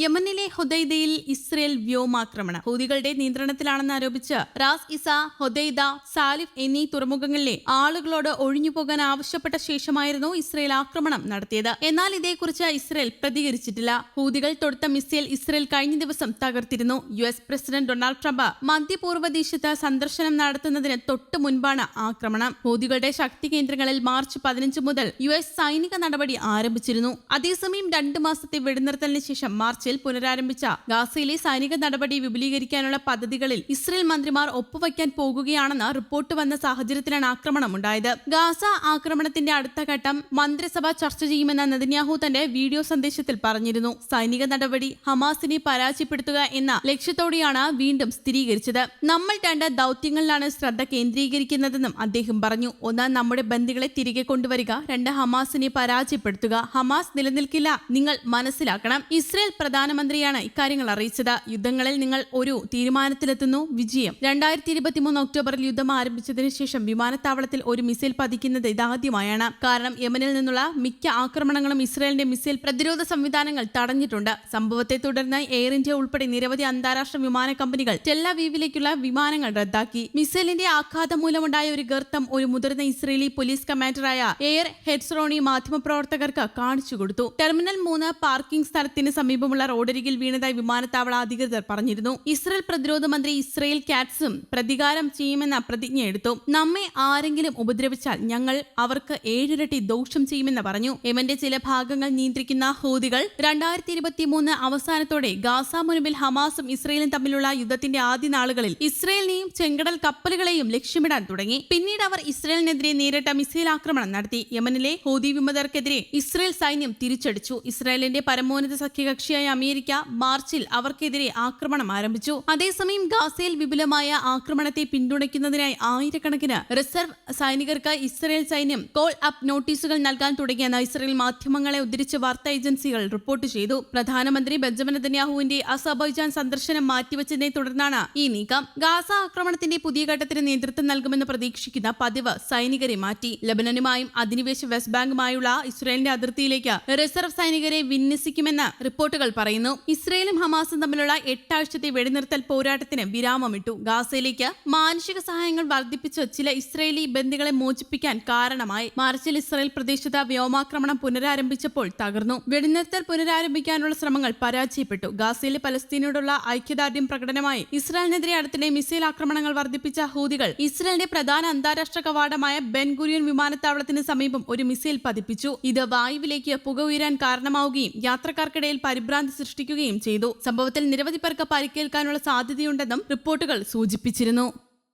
യമനിലെ ഹൊദൈദയിൽ ഇസ്രയേൽ വ്യോമാക്രമണം. ഹൂതികളുടെ നിയന്ത്രണത്തിലാണെന്ന് ആരോപിച്ച് റാസ് ഇസ ഹൊദൈദ സാലിഫ് എന്നീ തുറമുഖങ്ങളിലെ ആളുകളോട് ഒഴിഞ്ഞുപോകാൻ ആവശ്യപ്പെട്ട ശേഷമായിരുന്നു ഇസ്രയേൽ ആക്രമണം നടത്തിയത്. എന്നാൽ ഇതേക്കുറിച്ച് ഇസ്രയേൽ പ്രതികരിച്ചിട്ടില്ല. ഹൂതികൾ തൊടുത്ത മിസൈൽ ഇസ്രയേൽ കഴിഞ്ഞ ദിവസം തകർത്തിരുന്നു. U S president Donald Trump മധ്യപൂർവ ദേശത്ത് സന്ദർശനം നടത്തുന്നതിന് തൊട്ടു മുൻപാണ് ആക്രമണം. ഹൂതികളുടെ ശക്തി കേന്ദ്രങ്ങളിൽ മാർച്ച് പതിനഞ്ച് മുതൽ യു എസ് സൈനിക നടപടി ആരംഭിച്ചിരുന്നു. അതേസമയം രണ്ടു മാസത്തെ വെടിനിർത്തലിന് ശേഷം മാർച്ചിൽ പുനരാരംഭിച്ച ഗാസയിലെ സൈനിക നടപടി വിപുലീകരിക്കാനുള്ള പദ്ധതികളിൽ ഇസ്രയേൽ മന്ത്രിമാർ ഒപ്പുവയ്ക്കാൻ പോകുകയാണെന്ന് റിപ്പോർട്ട് വന്ന സാഹചര്യത്തിലാണ് ആക്രമണം ഉണ്ടായത്. ഗാസ ആക്രമണത്തിന്റെ അടുത്ത ഘട്ടം മന്ത്രിസഭ ചർച്ച ചെയ്യുമെന്ന് നെതന്യാഹു തന്റെ വീഡിയോ സന്ദേശത്തിൽ പറഞ്ഞിരുന്നു. സൈനിക നടപടി ഹമാസിനെ പരാജയപ്പെടുത്തുക എന്ന ലക്ഷ്യത്തോടെയാണ് വീണ്ടും സ്ഥിരീകരിച്ചത്. നമ്മൾ രണ്ട് ദൗത്യങ്ങളിലാണ് ശ്രദ്ധ കേന്ദ്രീകരിക്കുന്നതെന്നും അദ്ദേഹം പറഞ്ഞു. ഒന്ന് നമ്മുടെ ബന്ധികളെ തിരികെ കൊണ്ടുവരിക. രണ്ട് ഹമാസിനെ പരാജയപ്പെടുത്തുക. ഹമാസ് നിലനിൽക്കില്ല. നിങ്ങൾ മനസ്സിലാക്കണം. ഇസ്രയേൽ പ്രധാനമന്ത്രിയാണ് ഇക്കാര്യങ്ങൾ അറിയിച്ചത്. യുദ്ധങ്ങളിൽ നിങ്ങൾ ഒരു തീരുമാനത്തിലെത്തുന്നു. വിജയം. രണ്ടായിരത്തി ഇരുപത്തിമൂന്ന് ഒക്ടോബറിൽ യുദ്ധം ആരംഭിച്ചതിനു ശേഷം വിമാനത്താവളത്തിൽ ഒരു മിസൈൽ പതിക്കുന്നത് ഇതാദ്യമായാണ്. കാരണം യമനിൽ നിന്നുള്ള മിക്ക ആക്രമണങ്ങളും ഇസ്രായേലിന്റെ മിസൈൽ പ്രതിരോധ സംവിധാനങ്ങൾ തടഞ്ഞിട്ടുണ്ട്. സംഭവത്തെ തുടർന്ന് എയർ ഇന്ത്യ ഉൾപ്പെടെ നിരവധി അന്താരാഷ്ട്ര വിമാന കമ്പനികൾ ടെല്ലവീവിലേക്കുള്ള വിമാനങ്ങൾ റദ്ദാക്കി. മിസൈലിന്റെ ആഘാതം മൂലമുണ്ടായ ഒരു ഗർത്തം ഒരു മുതിർന്ന ഇസ്രേലി പോലീസ് കമാൻഡറായ എയർ ഹെഡ്സ്റോണി മാധ്യമപ്രവർത്തകർക്ക് കാണിച്ചു കൊടുത്തു. ടെർമിനൽ മൂന്ന് പാർക്കിംഗ് സ്ഥലത്തിന് സമീപമുള്ള റോഡരികിൽ വീണതായി വിമാനത്താവള അധികൃതർ പറഞ്ഞിരുന്നു. ഇസ്രയേൽ പ്രതിരോധ മന്ത്രി ഇസ്രയേൽ കാറ്റ്സും പ്രതികാരം ചെയ്യുമെന്ന പ്രതിജ്ഞ എടുത്തു. നമ്മെ ആരെങ്കിലും ഉപദ്രവിച്ചാൽ ഞങ്ങൾ അവർക്ക് ഏഴിരട്ടി ദോഷം ചെയ്യുമെന്ന് പറഞ്ഞു. യമന്റെ ചില ഭാഗങ്ങൾ നിയന്ത്രിക്കുന്ന ഹൂതികൾ രണ്ടായിരത്തി ഇരുപത്തി മൂന്ന് അവസാനത്തോടെ ഗാസ മുനമ്പിൽ ഹമാസും ഇസ്രയേലും തമ്മിലുള്ള യുദ്ധത്തിന്റെ ആദ്യ നാളുകളിൽ ഇസ്രയേലിനെയും ചെങ്കടൽ കപ്പലുകളെയും ലക്ഷ്യമിടാൻ തുടങ്ങി. പിന്നീട് അവർ ഇസ്രയേലിനെതിരെ നേരിട്ട മിസൈൽ ആക്രമണം നടത്തി. യമനിലെ ഹൂതി വിമതർക്കെതിരെ ഇസ്രയേൽ സൈന്യം തിരിച്ചടിച്ചു. ഇസ്രയേലിന്റെ പരമോന്നത സഖ്യകക്ഷിയായ അമേരിക്ക മാർച്ചിൽ അവർക്കെതിരെ ആക്രമണം ആരംഭിച്ചു. അതേസമയം ഗാസയിൽ വിപുലമായ ആക്രമണത്തെ പിന്തുണയ്ക്കുന്നതിനായി ആയിരക്കണക്കിന് റിസർവ് സൈനികർക്ക് ഇസ്രയേൽ സൈന്യം കോൾ അപ്പ് നോട്ടീസുകൾ നൽകാൻ തുടങ്ങിയെന്ന് ഇസ്രയേൽ മാധ്യമങ്ങളെ ഉദ്ധരിച്ച് വാർത്താ ഏജൻസികൾ റിപ്പോർട്ട് ചെയ്തു. പ്രധാനമന്ത്രി ബെഞ്ചമിൻ നെതന്യാഹുവിന്റെ അസബൈജാൻ സന്ദർശനം മാറ്റിവെച്ചതിനെ തുടർന്നാണ് ഈ നീക്കം. ഗാസ ആക്രമണത്തിന്റെ പുതിയ ഘട്ടത്തിന് നേതൃത്വം നൽകുമെന്ന് പ്രതീക്ഷിക്കുന്ന പതിവ് സൈനികരെ മാറ്റി. ലബനനുമായും അധിനിവേശ വെസ്റ്റ് ബാങ്കുമായുള്ള ഇസ്രയേലിന്റെ അതിർത്തിയിലേക്ക് റിസർവ് സൈനികരെ വിന്യസിക്കുമെന്ന് റിപ്പോർട്ടുകൾ പറയുന്നു. ഇസ്രയേലും ഹമാസും തമ്മിലുള്ള എട്ടാഴ്ചത്തെ വെടിനിർത്തൽ പോരാട്ടത്തിന് വിരാമമിട്ടു. ഗാസയിലേക്ക് മാനുഷിക സഹായങ്ങൾ വർദ്ധിപ്പിച്ച് ചില ഇസ്രയേലി ബന്ദികളെ മോചിപ്പിക്കാൻ കാരണമായി. മാർച്ചിൽ ഇസ്രയേൽ പ്രദേശത്ത് വ്യോമാക്രമണം പുനരാരംഭിച്ചപ്പോൾ തകർന്നു. വെടിനിർത്തൽ പുനരാരംഭിക്കാനുള്ള ശ്രമങ്ങൾ പരാജയപ്പെട്ടു. ഗാസയിലെ പലസ്തീനോടുള്ള ഐക്യദാർഢ്യം പ്രകടനമായി ഇസ്രായേലിനെതിരെ അടുത്തിടെ മിസൈൽ ആക്രമണങ്ങൾ വർദ്ധിപ്പിച്ച ഹൂതികൾ ഇസ്രായേലിന്റെ പ്രധാന അന്താരാഷ്ട്ര കവാടമായ ബെൻഗുരിയൻ വിമാനത്താവളത്തിന് സമീപം ഒരു മിസൈൽ പതിപ്പിച്ചു. ഇത് വായുവിലേക്ക് പുക ഉയരാൻ കാരണമാവുകയും യാത്രക്കാർക്കിടയിൽ പരിഭ്രാന്തി സൃഷ്ടിക്കുകയും ചെയ്തു. സംഭവത്തിൽ നിരവധി പേർക്ക് പരിക്കേൽക്കാനുള്ള സാധ്യതയുണ്ടെന്നും റിപ്പോർട്ടുകൾ സൂചിപ്പിച്ചിരുന്നു.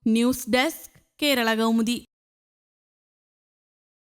News desk Kerala Kaumudi.